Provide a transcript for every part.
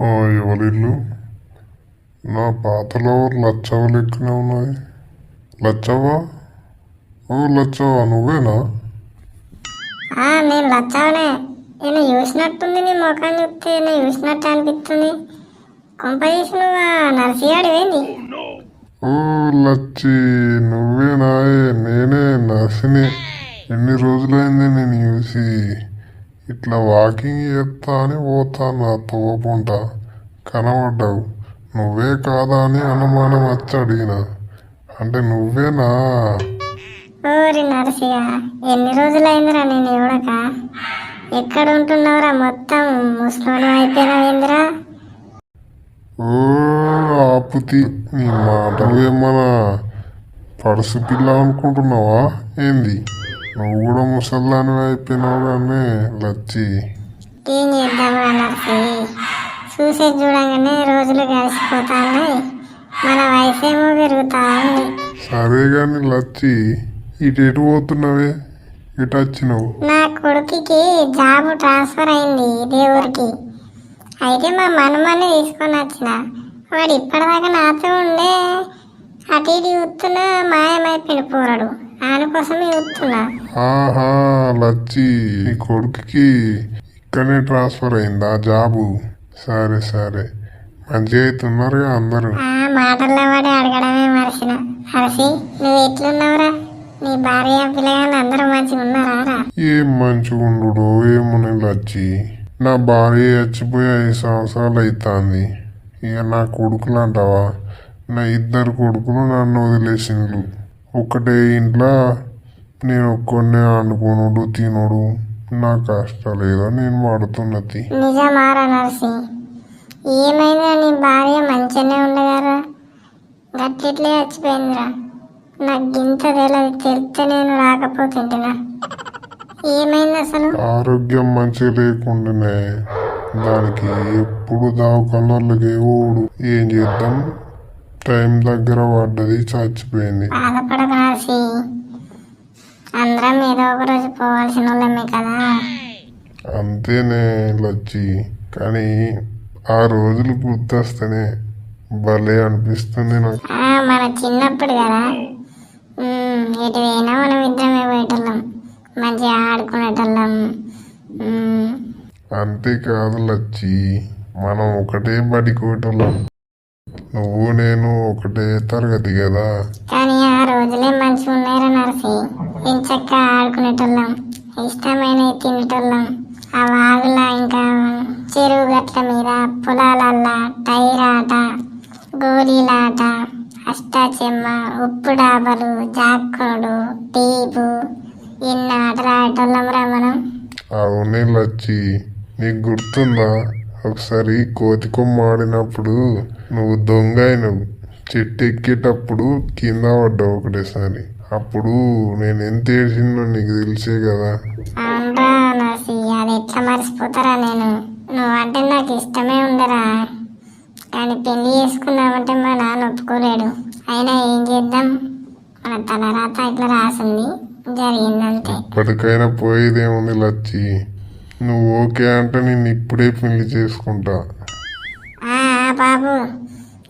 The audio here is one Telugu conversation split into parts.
ఎవరిల్లు? నా పాతలో లచ్చవ లెక్కనే ఉన్నది లచ్చవ్వా? ఓ లచ్చవ్వా నువ్వేనా? ఆ, నేను లచ్చావనే నేను చూసినట్టుంది నీ ముఖం చూస్తే నేను చూసినట్టు అనిపిస్తుంది? కొంప తీసి నువ్వు ఆ నర్సిగాడివేంది ఓ లచ్చి నువ్వేనా నేనే నర్సిని. ఎన్ని రోజులైంది నేను చూసి? ఇట్లా వాకింగ్ చేస్తా అని పోతా నా తోపుంటా కనబడ్డావు. నువ్వే కాదా అని అనుమానం వచ్చి అడిగిన. అంటే నువ్వేనా? ఓరి నరసిగా ఎన్ని రోజులైందిరా నేను చూడక? ఎక్కడ ఉంటున్నావురా మొత్తం? ముసలోని అయిపోయినావేందిరా ఓ ఆపుతి నీ మాటలు ఏమన్నా పడుసు పిల్ల అనుకుంటున్నావా? ఏంది? నువ్వు కూడా ముసల్దాని అయిపోయినావు కానీ లచ్చి. ఏం చేద్దాంరా నర్సి చూసే చూడంగానే రోజులు ఉన్నాయి మన వయసేమో పెరుగుతా ఉంది. సరే కానీ లచ్చి ఇటు ఎటు పోతున్నావే? ఇటు వచ్చినావు? నా కొడుకుకి జాబ్ ట్రాన్స్ఫర్ అయింది ఊరికి అయితే మా మనమని తీసుకొని వచ్చిన. వాడు ఇప్పటిదాకా నాతో ఉండే. అటు ఇటు చూస్తున్నా మాయమైపోయిన పోరాడు. చూస్తున్నా ఆహా లచ్చి నీ కొడుకుకి ఇక్కడనే ట్రాన్స్ఫర్ అయిందా జాబు? సరే సరే. మంచిగా అవుతున్నారుగా అందరూ. ఆ మాటల్లో వాడి అడగడమే మరిసిన హర్షి నువ్వు ఎట్లున్నావురా? నీ భార్య పిల్లగాళ్ళు అందరూ మంచిగా ఉన్నారా? రా. ఏం మంచిగా ఉండు ఏముని లచ్చి. నా భార్య చచ్చిపోయి ఐదు సంవత్సరాలు అవుతుంది ఇక నా కొడుకులు అంటావా? నా ఇద్దరు కొడుకులు నన్ను వదిలేసిండ్రు. ఒకటే ఇంట్లో నేను ఒక్కడనే వండుకునుడు తినుడు. నా కష్టాలు ఏదో నేను వాడుతున్నది. నిజమారా నర్సి ఏమైందా నీ భార్య మంచిగానే ఉండగారా? గట్టిట్లే చచ్చిపోయిందిరా నాకు గింత తెలియదు తెలిస్తే నేను రాకపోతుంటినా? ఏమైంది అసలు? ఆరోగ్యం మంచిగా లేకుండానే దానికి ఎప్పుడు దావకన్నోళ్ళకి ఓడు. ఏం చేద్దాం? టైం దగ్గర పడ్డది చచ్చిపోయింది. బాధపడక నర్సి అందరం ఏదో ఒక రోజు పోవాల్సిన వాళ్ళమే కదా. అంతేనే లచ్చి. కానీ ఆ రోజులు గుర్తొస్తేనే భలే అనిపిస్తుంది నాకు. ఆ, మన చిన్నప్పుడు కదా. ఉమ్, ఎటు పోయినా మనం ఇద్దరమే పోయేటోళ్ళం. మంచిగా ఆడుకునేటోళ్ళం. ఉమ్, అంతేకాదు లచ్చి మనం ఒకటే బడి కోటలం నువ్వు నేను ఒకటే తరగతి కదా? కానీ ఆ రోజులే మంచిగా ఉన్నాయిరా నర్సి. ఎంచక్క ఆడుకునేటోళ్ళం ఇష్టమైన తినేటోళ్ళం. ఆ వాగుల ఇంకా చెరువు గట్ల మీద పొలాలల్లా టైర్ ఆట గోళీలాట అష్టాచెమ్మ ఉప్పు డాబలు జాక్కుడు టీపు ఎన్ని ఆటలు ఆడేటోళ్ళం రా మనం? అవునే లచ్చి నీకు గుర్తుందా? ఒకసారి కోతి కొమ్మ ఆడినప్పుడు నువ్వు దొంగ అయినవు. చెట్టు ఎక్కేటప్పుడు కింద పడ్డావు ఒకటేసారి. అప్పుడు నేను ఎంత ఏడ్చిందో నీకు తెలిసే కదా. అవునరా నర్సి అది ఎట్లా మర్చిపోతారా నేను? నువ్వంటే నాకు ఇష్టమే ఉండరా? కానీ పెళ్ళి చేసుకుందామంటే మా నాన్న ఒప్పుకోలేడు. అయినా ఏం చేద్దాం? మన తలరాత ఇట్లా రాసింది. జరిగిందంతే. ఇప్పటికైనా పోయేదేముంది లచ్చి? నువ్వు ఓకే అంటే నేను ఇప్పుడే పెళ్ళి చేసుకుంటా. ఆ ఆ బాబు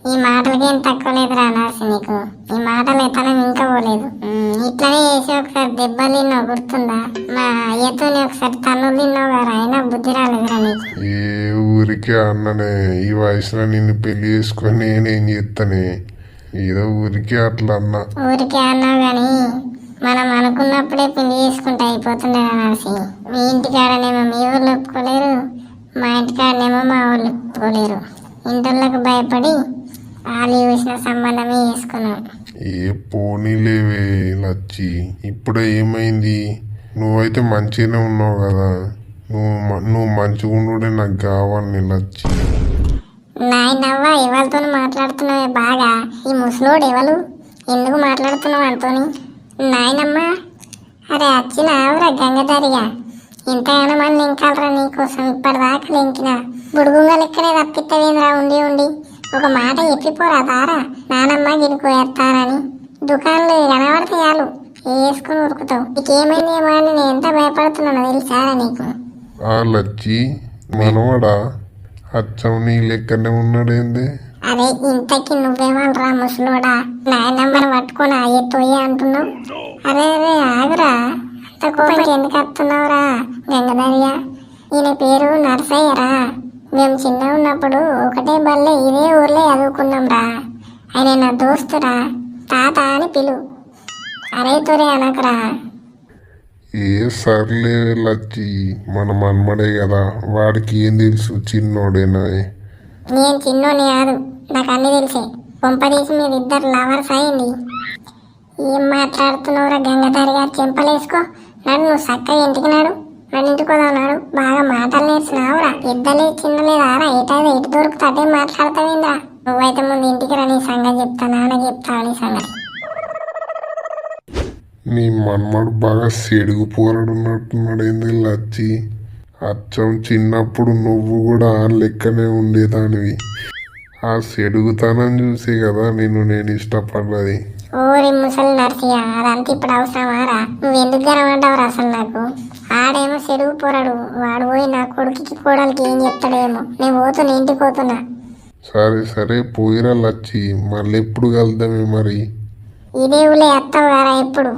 ఈ మాటలకేం తక్కువ లేదురా నర్సి నీకు. ఈ మాటలు ఎత్తనం ఇంకా పోలేదు. ఉమ్, ఇట్లనే చేసి ఒకసారి దెబ్బలు తిన్నావు గుర్తుందా? మా అయ్యతోని ఒకసారి తన్నులు తిన్నావు కదా అయినా బుద్ధి రాలేదురా నీకు. ఏ ఊరికే అన్ననే ఈ వయసులో నిన్ను పెళ్ళి చేసుకొని నేనేం చేస్తానే ఏదో ఊరికే అట్లా అన్నా. ఊరికే అన్నావు కానీ మనం అనుకున్నప్పుడే పెళ్ళి చేసుకుంటే అయిపోతుండే నర్సి. మీ ఇంటికాడనేమో మీ ఊళ్ళు ఒప్పుకోలేరు మా ఇంటికాడనేమో మా ఊళ్ళు ఒప్పుకోలేరు. ఇంటోళ్ళకు భయపడి వాళ్ళు చూసిన సంబంధమే చేసుకున్నాం. ఏ పోనీలేవే లచ్చి ఇప్పుడే ఏమైంది? నువ్వైతే మంచిగానే ఉన్నావు కదా. నువ్వు నువ్వు మంచిగా ఉండుడే నాకు కావాలి లచ్చి. నాయనవ్వ ఎవరితో మాట్లాడుతున్నావే బాగా? ఈ ముసలోడు ఎవరు? ఎందుకు మాట్లాడుతున్నావు అంతోని? నాయనమ్మ అరే వచ్చిన ఆవురా గంగదారిగా ఇంతగానో మంది ఇంకాలరా నీకోసం ఇప్పటిదాకా లెంకిన బుడుగుంగలు ఇక్కడే తప్పిత్తవేంద్రా ఉండి ఉండి? ఒక మాట చెప్పిపోరా తారా నానమ్మ గినుకు వేస్తానని దుకాణంలో కనబడితే చాలు వేసుకుని ఉరుకుతావు. నీకేమైందేమో అని నేను ఎంత భయపడుతున్నానో తెలుసారా నీకు? ఆ లచ్చి మనవాడా అచ్చం నీ లెక్కనే ఉన్నాడేంది? అరే ఇంతకి నువ్వేమనరా ముసలోడా? కోపంకి ఎందుకు వస్తున్నావురా? గంగధర్య ఈయన పేరు నరసయ్యరా. మేము చిన్న ఉన్నప్పుడు ఒకటే బల్లే ఇదే ఊర్లో చదువుకున్నాం రా ఆయన నా దోస్తురా. తాత అని పిలు. అరే తొరే అనకరా. ఏ సర్లే లచ్చి మన మన్మడే కదా. వాడికి ఏం తెలుసు? చిన్నోడేనా నేను చిన్నోని కాదు నాకు అన్ని తెలిసే. కొంపదీసి మీరు ఇద్దరు లవర్స్ అయింది. ఏం మాట్లాడుతున్నావురా గంగాధారి గారు చెంపలేసుకో. నన్ను నువ్వు చక్కగా ఇంటికి నాడు నన్ను ఇంటికి వదలన్నాడు బాగా మాటలు నేర్చినావురా ఇద్దలే చిన్నలేదారా ఎటైతే ఎటు దొరుకుతా అదే మాట్లాడతావేంద్రా? నువ్వైతే ముందు ఇంటికి రా నీ సంగతి చెప్తా నాన్న చెప్తా నీ సంగతి? నీ మన్మడు బాగా సెడుగు పోరాడున్నట్టున్నాడు ఏంది లచ్చి? అచ్చం చిన్నప్పుడు నువ్వు కూడా లెక్కనే ఉండేదానివి. ఆ సెడుగుతనం చూసే కదా నిన్ను నేను ఇష్టపడ్డది. ఓరి ముసలి నర్సియా అదంతా ఇప్పుడు అవసరమారా? నువ్వు ఎందుకు గనమంటావురా అసలు నాకు? ఆడేమో చెరువు పోరాడు వాడు పోయి నా కొడుకుకి కోడలికి ఏం చెప్తాడేమో. నేను పోతున్నా ఇంటికి పోతున్నా. సరే సరే పోయిరా లచ్చి మళ్ళీ ఎప్పుడు కలుద్దామే మరి? ఇదే ఊళ్ళో ఎత్తావు గారా ఎప్పుడు?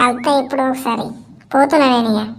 కలుతా ఇప్పుడు ఒకసారి. పోతున్నా నేను ఇక.